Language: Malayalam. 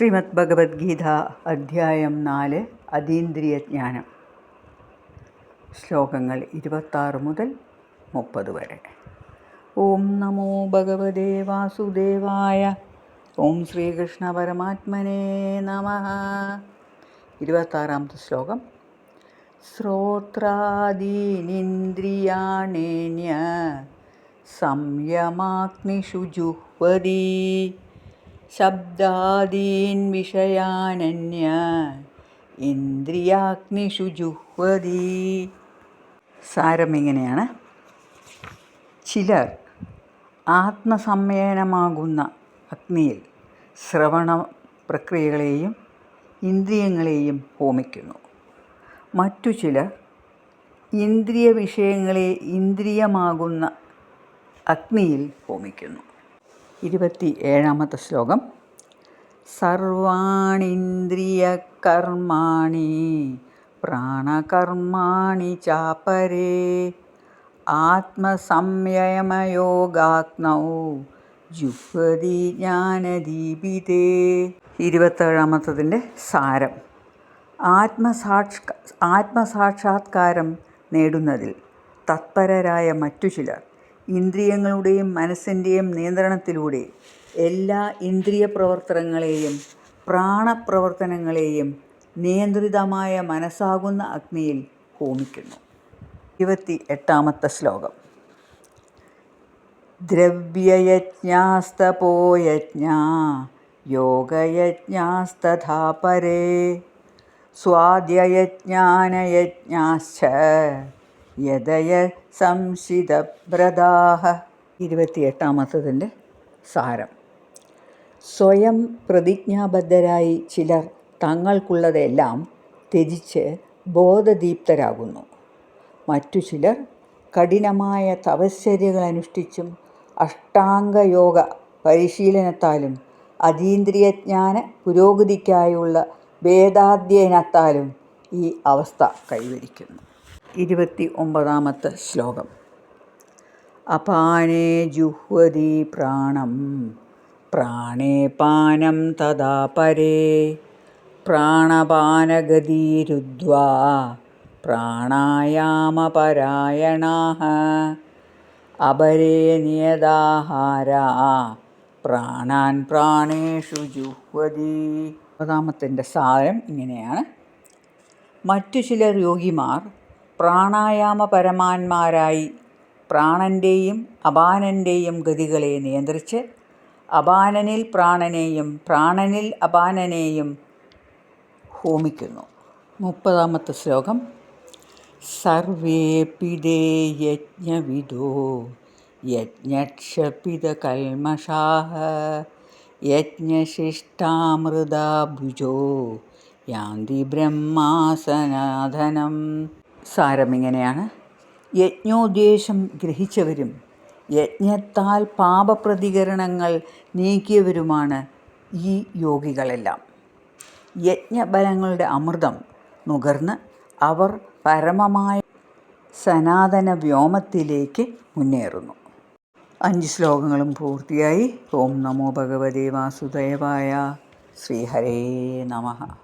ശ്രീമദ് ഭഗവത്ഗീത അധ്യായം നാല് അതീന്ദ്രിയ ജ്ഞാനം ശ്ലോകങ്ങൾ ഇരുപത്താറ് മുതൽ മുപ്പത് വരെ. ഓം നമോ ഭഗവതേ വാസുദേവായ ഓം ശ്രീകൃഷ്ണ പരമാത്മനേ നമ. ഇരുപത്താറാമത്തെ ശ്ലോകം. ശ്രോത്രാദീനിന്ദ്രിയാണേന്യ സംയമാഗ്നിഷു ജുഹ്വതി ശബ്ദാദീൻ വിഷയാനന്യ ഇന്ദ്രിയാഗ്നിഷു ജുഹ്വതി സാരം ഇങ്ങനെയാണ് ചിലർ ആത്മസമ്മേളനമാകുന്ന അഗ്നിയിൽ ശ്രവണ പ്രക്രിയകളെയും ഇന്ദ്രിയങ്ങളെയും ഹോമിക്കുന്നു. മറ്റു ചിലർ ഇന്ദ്രിയ വിഷയങ്ങളെ ഇന്ദ്രിയമാകുന്ന അഗ്നിയിൽ ഹോമിക്കുന്നു. ഇരുപത്തി ഏഴാമത്തെ ശ്ലോകം. സർവാണിന്ദ്രിയകർമാണി പ്രാണകർമാണി ചാപരേ ആത്മസംയമയോഗാഗ്നൗ ജുഹതി ജ്ഞാനദീപിതേ. ഇരുപത്തേഴാമത്തതിന്റെ സാരം. ആത്മസാക്ഷ ആത്മസാക്ഷാത്കാരം നേടുന്നതിൽ തത്പരരായ മറ്റു ചിലർ ഇന്ദ്രിയങ്ങളുടെയും മനസ്സിന്റെയും നിയന്ത്രണത്തിലൂടെ എല്ലാ ഇന്ദ്രിയ പ്രവർത്തനങ്ങളെയും പ്രാണപ്രവർത്തനങ്ങളെയും നിയന്ത്രിതമായ മനസ്സാകുന്ന അഗ്നിയിൽ ഹോമിക്കുന്നു. ഇരുപത്തി എട്ടാമത്തെ ശ്ലോകം. ദ്രവ്യയജ്ഞാസ്തപോയജ്ഞ യോഗയജ്ഞാസ്തഥാ പരേ സ്വാദ്യയജ്ഞാനയജ്ഞാശ്ച യദയ സംശിതബ്രതാഹ ഇരുപത്തിയെട്ടാമത്തതിന്റെ സാരം. സ്വയം പ്രതിജ്ഞാബദ്ധരായി ചിലർ തങ്ങൾക്കുള്ളതെല്ലാം ത്യജിച്ച് ബോധദീപ്തരാകുന്നു. മറ്റു ചിലർ കഠിനമായ തപശ്ചര്യകൾ അനുഷ്ഠിച്ചും അഷ്ടാംഗയോഗ പരിശീലനത്താലും അതീന്ദ്രിയജ്ഞാന പുരോഗതിക്കായുള്ള വേദാധ്യയനത്താലും ഈ അവസ്ഥ കൈവരിക്കുന്നു. ഇരുപത്തി ഒമ്പതാമത്തെ ശ്ലോകം. അപാനേ ജുഹ്വതി പ്രാണം പ്രാണേ പാനം തഥാ പരേ. പ്രാണപാനഗതിരുദ്ധ്വാ പ്രാണായാമപരായണാः അപരേ നിയതാഹാരാ പ്രാണാൻ പ്രാണേഷു ജുഹ്വതി ഒമ്പതാമത്തിന്റെ സാരം ഇങ്ങനെയാണ്. മറ്റു ചില യോഗിമാർ പ്രാണായാമപരമാന്മാരായി പ്രാണന്റെയും അപാനന്റെയും ഗതികളെ നിയന്ത്രിച്ച് അപാനനിൽ പ്രാണനെയും പ്രാണനിൽ അപാനനെയും ഹോമിക്കുന്നു. മുപ്പതാമത്തെ ശ്ലോകം. സർവേപി യജ്ഞവിദോ യജ്ഞക്ഷപിത കൽമഷാഹ യജ്ഞശിഷ്ടാമൃതാഭുജോ യാന്തി ബ്രഹ്മാസനാഥനം. സാരം ഇങ്ങനെയാണ്. യജ്ഞോദ്ദേശം ഗ്രഹിച്ചവരും യജ്ഞത്താൽ പാപപ്രതികരണങ്ങൾ നീക്കിയവരുമാണ് ഈ യോഗികളെല്ലാം. യജ്ഞബലങ്ങളുടെ അമൃതം നുകർന്ന് അവർ പരമമായ സനാതന വ്യോമത്തിലേക്ക് മുന്നേറുന്നു. അഞ്ച് ശ്ലോകങ്ങളും പൂർത്തിയായി. ഓം നമോ ഭഗവതേ വാസുദേവായ ശ്രീഹരേ നമഃ.